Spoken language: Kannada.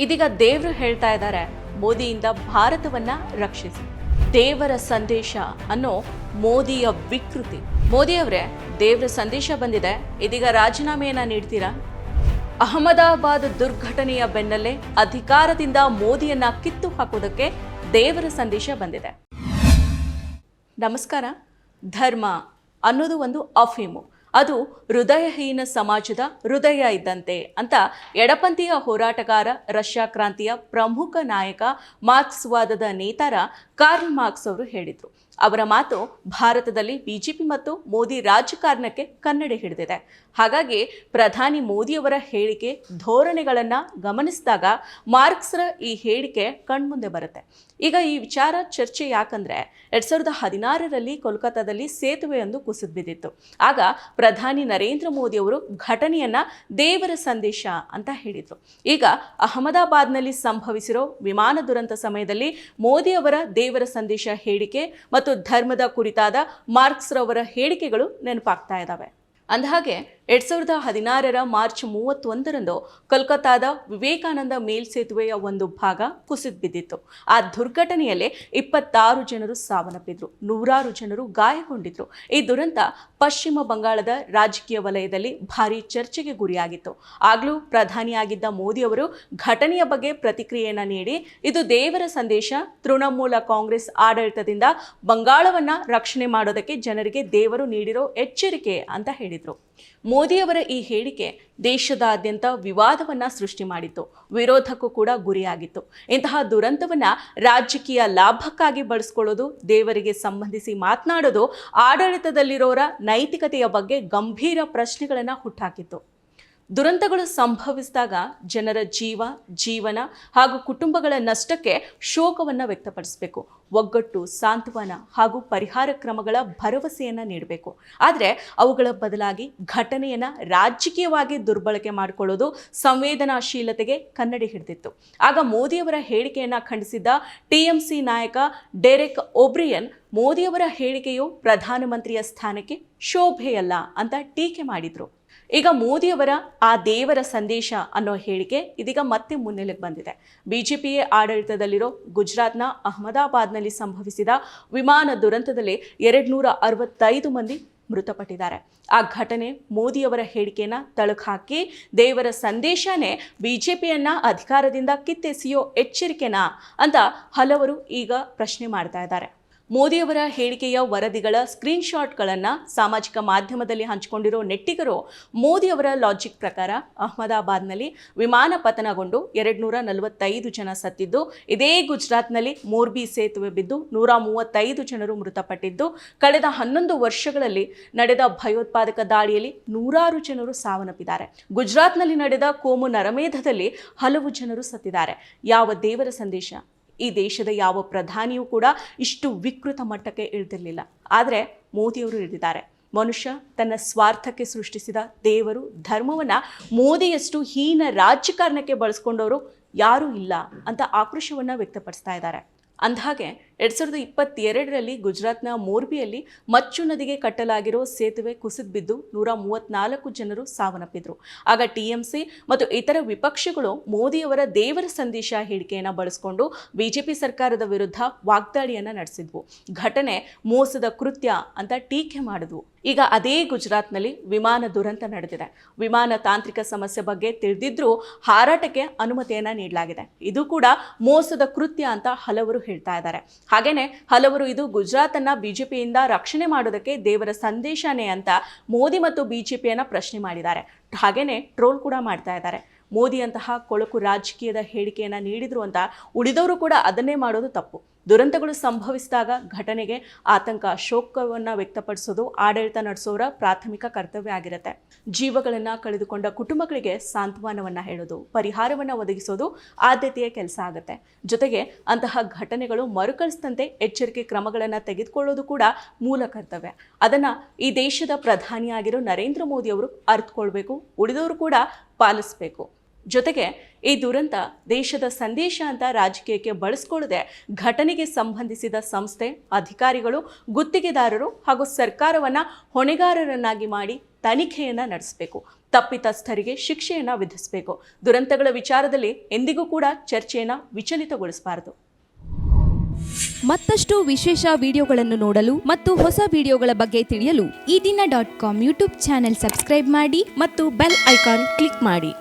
ಇದೀಗ ದೇವರು ಹೇಳ್ತಾ ಇದ್ದಾರೆ, ಮೋದಿಯಿಂದ ಭಾರತವನ್ನ ರಕ್ಷಿಸಿ. ದೇವರ ಸಂದೇಶ ಅನ್ನೋ ಮೋದಿಯ ವಿಕೃತಿ. ಮೋದಿ ಅವರೇ, ದೇವರ ಸಂದೇಶ ಬಂದಿದೆ, ಇದೀಗ ರಾಜೀನಾಮೆಯನ್ನ ನೀಡ್ತೀರಾ? ಅಹಮದಾಬಾದ್ ದುರ್ಘಟನೆಯ ಬೆನ್ನಲ್ಲೇ ಅಧಿಕಾರದಿಂದ ಮೋದಿಯನ್ನ ಕಿತ್ತು ಹಾಕೋದಕ್ಕೆ ದೇವರ ಸಂದೇಶ ಬಂದಿದೆ. ನಮಸ್ಕಾರ. ಧರ್ಮ ಅನ್ನೋದು ಒಂದು ಅಫೀಮು. ಅದು ಹೃದಯಹೀನ ಸಮಾಜದ ಹೃದಯ ಇದ್ದಂತೆ ಅಂತ ಎಡಪಂಥೀಯ ಹೋರಾಟಗಾರ ರಷ್ಯಾ ಕ್ರಾಂತಿಯ ಪ್ರಮುಖ ನಾಯಕ ಮಾರ್ಕ್ಸ್ವಾದದ ನೇತಾರ ಕಾರ್ಲ್ ಮಾರ್ಕ್ಸ್ ಅವರು ಹೇಳಿದರು. ಅವರ ಮಾತು ಭಾರತದಲ್ಲಿ ಬಿಜೆಪಿ ಮತ್ತು ಮೋದಿ ರಾಜಕಾರಣಕ್ಕೆ ಕನ್ನಡಿ ಹಿಡಿದಿದೆ. ಹಾಗಾಗಿ ಪ್ರಧಾನಿ ಮೋದಿಯವರ ಹೇಳಿಕೆ ಧೋರಣೆಗಳನ್ನು ಗಮನಿಸಿದಾಗ ಮಾರ್ಕ್ಸ್ರ ಈ ಹೇಳಿಕೆ ಕಣ್ಮುಂದೆ ಬರುತ್ತೆ. ಈಗ ಈ ವಿಚಾರ ಚರ್ಚೆ ಯಾಕಂದ್ರೆ ಎರಡ್ ಸಾವಿರದ ಹದಿನಾರರಲ್ಲಿ ಕೋಲ್ಕತ್ತಾದಲ್ಲಿ ಸೇತುವೆಯೊಂದು ಕುಸಿದು ಬಿದ್ದಿತ್ತು. ಆಗ ಪ್ರಧಾನಿ ನರೇಂದ್ರ ಮೋದಿ ಅವರು ಘಟನೆಯನ್ನ ದೇವರ ಸಂದೇಶ ಅಂತ ಹೇಳಿದರು. ಈಗ ಅಹಮದಾಬಾದ್ನಲ್ಲಿ ಸಂಭವಿಸಿರೋ ವಿಮಾನ ದುರಂತ ಸಮಯದಲ್ಲಿ ಮೋದಿ ಅವರ ದೇವರ ಸಂದೇಶ ಹೇಳಿಕೆ ಮತ್ತು ಧರ್ಮದ ಕುರಿತಾದ ಮಾರ್ಕ್ಸ್ರವರ ಹೇಳಿಕೆಗಳು ನೆನಪಾಗ್ತಾ ಇದ್ದಾವೆ ಅಂದಹಾಗೆ ಎರಡ್ ಸಾವಿರದ ಹದಿನಾರರ ಮಾರ್ಚ್ ಮೂವತ್ತೊಂದರಂದು ಕೋಲ್ಕತ್ತಾದ ವಿವೇಕಾನಂದ ಮೇಲ್ಸೇತುವೆಯ ಒಂದು ಭಾಗ ಕುಸಿದು ಬಿದ್ದಿತ್ತು. ಆ ದುರ್ಘಟನೆಯಲ್ಲಿ ಇಪ್ಪತ್ತಾರು ಜನರು ಸಾವನ್ನಪ್ಪಿದ್ರು, ನೂರಾರು ಜನರು ಗಾಯಗೊಂಡಿದ್ರು. ಈ ದುರಂತ ಪಶ್ಚಿಮ ಬಂಗಾಳದ ರಾಜಕೀಯ ವಲಯದಲ್ಲಿ ಭಾರಿ ಚರ್ಚೆಗೆ ಗುರಿಯಾಗಿತ್ತು. ಆಗ್ಲೂ ಪ್ರಧಾನಿಯಾಗಿದ್ದ ಮೋದಿ ಅವರು ಘಟನೆಯ ಬಗ್ಗೆ ಪ್ರತಿಕ್ರಿಯೆಯನ್ನ ನೀಡಿ, ಇದು ದೇವರ ಸಂದೇಶ, ತೃಣಮೂಲ ಕಾಂಗ್ರೆಸ್ ಆಡಳಿತದಿಂದ ಬಂಗಾಳವನ್ನ ರಕ್ಷಣೆ ಮಾಡೋದಕ್ಕೆ ಜನರಿಗೆ ದೇವರು ನೀಡಿರೋ ಎಚ್ಚರಿಕೆ ಅಂತ ಹೇಳಿದ್ರು. ಮೋದಿಯವರ ಈ ಹೇಳಿಕೆ ದೇಶದಾದ್ಯಂತ ವಿವಾದವನ್ನ ಸೃಷ್ಟಿ ಮಾಡಿತ್ತು, ವಿರೋಧಕ್ಕೂ ಕೂಡ ಗುರಿಯಾಗಿತ್ತು. ಇಂತಹ ದುರಂತವನ್ನು ರಾಜಕೀಯ ಲಾಭಕ್ಕಾಗಿ ಬಳಸ್ಕೊಳ್ಳೋದು, ದೇವರಿಗೆ ಸಂಬಂಧಿಸಿ ಮಾತನಾಡೋದು, ಆಡಳಿತದಲ್ಲಿರೋರ ನೈತಿಕತೆಯ ಬಗ್ಗೆ ಗಂಭೀರ ಪ್ರಶ್ನೆಗಳನ್ನು ಹುಟ್ಟಾಕಿತ್ತು. ದುರಂತಗಳು ಸಂಭವಿಸಿದಾಗ ಜನರ ಜೀವ, ಜೀವನ ಹಾಗೂ ಕುಟುಂಬಗಳ ನಷ್ಟಕ್ಕೆ ಶೋಕವನ್ನು ವ್ಯಕ್ತಪಡಿಸಬೇಕು. ಒಗ್ಗಟ್ಟು, ಸಾಂತ್ವನ ಹಾಗೂ ಪರಿಹಾರ ಕ್ರಮಗಳ ಭರವಸೆಯನ್ನು ನೀಡಬೇಕು. ಆದರೆ ಅವುಗಳ ಬದಲಾಗಿ ಘಟನೆಯನ್ನು ರಾಜಕೀಯವಾಗಿ ದುರ್ಬಳಕೆ ಮಾಡಿಕೊಳ್ಳೋದು ಸಂವೇದನಾಶೀಲತೆಗೆ ಕನ್ನಡಿ ಹಿಡಿದಿತ್ತು. ಆಗ ಮೋದಿಯವರ ಹೇಳಿಕೆಯನ್ನು ಖಂಡಿಸಿದ್ದ ಟಿಎಂಸಿ ನಾಯಕ ಡೆರೆಕ್ ಒಬ್ರಿಯನ್, ಮೋದಿಯವರ ಹೇಳಿಕೆಯು ಪ್ರಧಾನಮಂತ್ರಿಯ ಸ್ಥಾನಕ್ಕೆ ಶೋಭೆಯಲ್ಲ ಅಂತ ಟೀಕೆ ಮಾಡಿದ್ರು. ಈಗ ಮೋದಿಯವರ ಆ ದೇವರ ಸಂದೇಶ ಅನ್ನೋ ಹೇಳಿಕೆ ಇದೀಗ ಮತ್ತೆ ಮುನ್ನೆಲೆಗೆ ಬಂದಿದೆ. ಬಿಜೆಪಿಯೇ ಆಡಳಿತದಲ್ಲಿರೋ ಗುಜರಾತ್ನ ಅಹಮದಾಬಾದ್ನಲ್ಲಿ ಸಂಭವಿಸಿದ ವಿಮಾನ ದುರಂತದಲ್ಲಿ ಎರಡ್ನೂರ ಅರವತ್ತೈದು ಮಂದಿ ಮೃತಪಟ್ಟಿದ್ದಾರೆ. ಆ ಘಟನೆ ಮೋದಿಯವರ ಹೇಳಿಕೆಯನ್ನು ತಳಕು ಹಾಕಿ ದೇವರ ಸಂದೇಶನೇ ಬಿಜೆಪಿಯನ್ನ ಅಧಿಕಾರದಿಂದ ಕಿತ್ತೆಸೆಯೋ ಎಚ್ಚರಿಕೆನಾ ಅಂತ ಹಲವರು ಈಗ ಪ್ರಶ್ನೆ ಮಾಡ್ತಾ ಇದ್ದಾರೆ. ಮೋದಿಯವರ ಹೇಳಿಕೆಯ ವರದಿಗಳ ಸ್ಕ್ರೀನ್ಶಾಟ್ಗಳನ್ನು ಸಾಮಾಜಿಕ ಮಾಧ್ಯಮದಲ್ಲಿ ಹಂಚಿಕೊಂಡಿರೋ ನೆಟ್ಟಿಗರು ಮೋದಿಯವರ ಲಾಜಿಕ್ ಪ್ರಕಾರ ಅಹಮದಾಬಾದ್ನಲ್ಲಿ ವಿಮಾನ ಪತನಗೊಂಡು ಎರಡ್ನೂರ ನಲವತ್ತೈದು ಜನ ಸತ್ತಿದ್ದು, ಇದೇ ಗುಜರಾತ್ನಲ್ಲಿ ಮೋರ್ಬಿ ಸೇತುವೆ ಬಿದ್ದು ನೂರ ಮೂವತ್ತೈದು ಜನರು ಮೃತಪಟ್ಟಿದ್ದು, ಕಳೆದ ಹನ್ನೊಂದು ವರ್ಷಗಳಲ್ಲಿ ನಡೆದ ಭಯೋತ್ಪಾದಕ ದಾಳಿಯಲ್ಲಿ ನೂರಾರು ಜನರು ಸಾವನ್ನಪ್ಪಿದ್ದಾರೆ. ಗುಜರಾತ್ನಲ್ಲಿ ನಡೆದ ಕೋಮು ನರಮೇಧದಲ್ಲಿ ಹಲವು ಜನರು ಸತ್ತಿದ್ದಾರೆ. ಯಾವ ದೇವರ ಸಂದೇಶ? ಈ ದೇಶದ ಯಾವ ಪ್ರಧಾನಿಯೂ ಕೂಡ ಇಷ್ಟು ವಿಕೃತ ಮಟ್ಟಕ್ಕೆ ಇಳಿದಿರಲಿಲ್ಲ. ಆದರೆ ಮೋದಿಯವರು ಇಳಿದಿದ್ದಾರೆ ಮನುಷ್ಯ ತನ್ನ ಸ್ವಾರ್ಥಕ್ಕೆ ಸೃಷ್ಟಿಸಿದ ದೇವರು ಧರ್ಮವನ್ನು ಮೋದಿಯಷ್ಟು ಹೀನ ರಾಜಕಾರಣಕ್ಕೆ ಬಳಸ್ಕೊಂಡವರು ಯಾರೂ ಇಲ್ಲ ಅಂತ ಆಕ್ರೋಶವನ್ನು ವ್ಯಕ್ತಪಡಿಸ್ತಾ ಇದ್ದಾರೆ. ಅಂದಹಾಗೆ ಎರಡು ಸಾವಿರದ ಇಪ್ಪತ್ತೆರಡರಲ್ಲಿ ಗುಜರಾತ್ನ ಮೋರ್ಬಿಯಲ್ಲಿ ಮಚ್ಚು ನದಿಗೆ ಕಟ್ಟಲಾಗಿರೋ ಸೇತುವೆ ಕುಸಿದು ಬಿದ್ದು ನೂರ ಮೂವತ್ನಾಲ್ಕು ಜನರು ಸಾವನ್ನಪ್ಪಿದ್ರು. ಆಗ ಟಿಎಂಸಿ ಮತ್ತು ಇತರ ವಿಪಕ್ಷಗಳು ಮೋದಿಯವರ ದೇವರ ಸಂದೇಶ ಹೇಳಿಕೆಯನ್ನು ಬಳಸಿಕೊಂಡು ಬಿಜೆಪಿ ಸರ್ಕಾರದ ವಿರುದ್ಧ ವಾಗ್ದಾಳಿಯನ್ನು ನಡೆಸಿದ್ವು. ಘಟನೆ ಮೋಸದ ಕೃತ್ಯ ಅಂತ ಟೀಕೆ ಮಾಡಿದ್ವು. ಈಗ ಅದೇ ಗುಜರಾತ್ನಲ್ಲಿ ವಿಮಾನ ದುರಂತ ನಡೆದಿದೆ. ವಿಮಾನ ತಾಂತ್ರಿಕ ಸಮಸ್ಯೆ ಬಗ್ಗೆ ತಿಳಿದಿದ್ರೂ ಹಾರಾಟಕ್ಕೆ ಅನುಮತಿಯನ್ನು ನೀಡಲಾಗಿದೆ. ಇದು ಕೂಡ ಮೋಸದ ಕೃತ್ಯ ಅಂತ ಹಲವರು ಹೇಳ್ತಾ ಇದ್ದಾರೆ. ಹಾಗೇನೆ ಹಲವರು ಇದು ಗುಜರಾತನ್ನ ಬಿಜೆಪಿಯಿಂದ ರಕ್ಷಣೆ ಮಾಡೋದಕ್ಕೆ ದೇವರ ಸಂದೇಶನೇ ಅಂತ ಮೋದಿ ಮತ್ತು ಬಿಜೆಪಿಯನ್ನ ಪ್ರಶ್ನೆ ಮಾಡಿದ್ದಾರೆ. ಹಾಗೇನೆ ಟ್ರೋಲ್ ಕೂಡ ಮಾಡ್ತಾ ಇದ್ದಾರೆ. ಮೋದಿಯಂತಹ ಕೊಳಕು ರಾಜಕೀಯದ ಹೇಳಿಕೆಯನ್ನು ನೀಡಿದ್ರು ಅಂತ ಉಳಿದವರು ಕೂಡ ಅದನ್ನೇ ಮಾಡೋದು ತಪ್ಪು. ದುರಂತಗಳು ಸಂಭವಿಸಿದಾಗ ಘಟನೆಗೆ ಆತಂಕ, ಶೋಕವನ್ನು ವ್ಯಕ್ತಪಡಿಸೋದು ಆಡಳಿತ ನಡೆಸೋರ ಪ್ರಾಥಮಿಕ ಕರ್ತವ್ಯ ಆಗಿರುತ್ತೆ. ಜೀವಗಳನ್ನು ಕಳೆದುಕೊಂಡ ಕುಟುಂಬಗಳಿಗೆ ಸಾಂತ್ವನವನ್ನು ಹೇಳೋದು, ಪರಿಹಾರವನ್ನು ಒದಗಿಸೋದು ಆದ್ಯತೆಯ ಕೆಲಸ ಆಗುತ್ತೆ. ಜೊತೆಗೆ ಅಂತಹ ಘಟನೆಗಳು ಮರುಕಳಿಸದಂತೆ ಎಚ್ಚರಿಕೆ ಕ್ರಮಗಳನ್ನು ತೆಗೆದುಕೊಳ್ಳೋದು ಕೂಡ ಮೂಲ ಕರ್ತವ್ಯ. ಅದನ್ನು ಈ ದೇಶದ ಪ್ರಧಾನಿಯಾಗಿರೋ ನರೇಂದ್ರ ಮೋದಿ ಅವರು ಅರ್ಥಕೊಳ್ಬೇಕು ಉಳಿದವರು ಕೂಡ ಪಾಲಿಸಬೇಕು. ಜೊತೆಗೆ ಈ ದುರಂತ ದೇಶದ ಸಂದೇಶ ಅಂತ ರಾಜಕೀಯಕ್ಕೆ ಬಳಸ್ಕೊಳ್ಳದೆ ಘಟನೆಗೆ ಸಂಬಂಧಿಸಿದ ಸಂಸ್ಥೆ, ಅಧಿಕಾರಿಗಳು, ಗುತ್ತಿಗೆದಾರರು ಹಾಗೂ ಸರ್ಕಾರವನ್ನು ಹೊಣೆಗಾರರನ್ನಾಗಿ ಮಾಡಿ ತನಿಖೆಯನ್ನು ನಡೆಸಬೇಕು, ತಪ್ಪಿತಸ್ಥರಿಗೆ ಶಿಕ್ಷೆಯನ್ನು ವಿಧಿಸಬೇಕು. ದುರಂತಗಳ ವಿಚಾರದಲ್ಲಿ ಎಂದಿಗೂ ಕೂಡ ಚರ್ಚೆಯನ್ನು ವಿಚಲಿತಗೊಳಿಸಬಾರದು. ಮತ್ತಷ್ಟು ವಿಶೇಷ ವಿಡಿಯೋಗಳನ್ನು ನೋಡಲು ಮತ್ತು ಹೊಸ ವಿಡಿಯೋಗಳ ಬಗ್ಗೆ ತಿಳಿಯಲು Ee Dina dot com YouTube channel subscribe ಮಾಡಿ ಮತ್ತು ಬೆಲ್ ಐಕಾನ್ ಕ್ಲಿಕ್ ಮಾಡಿ.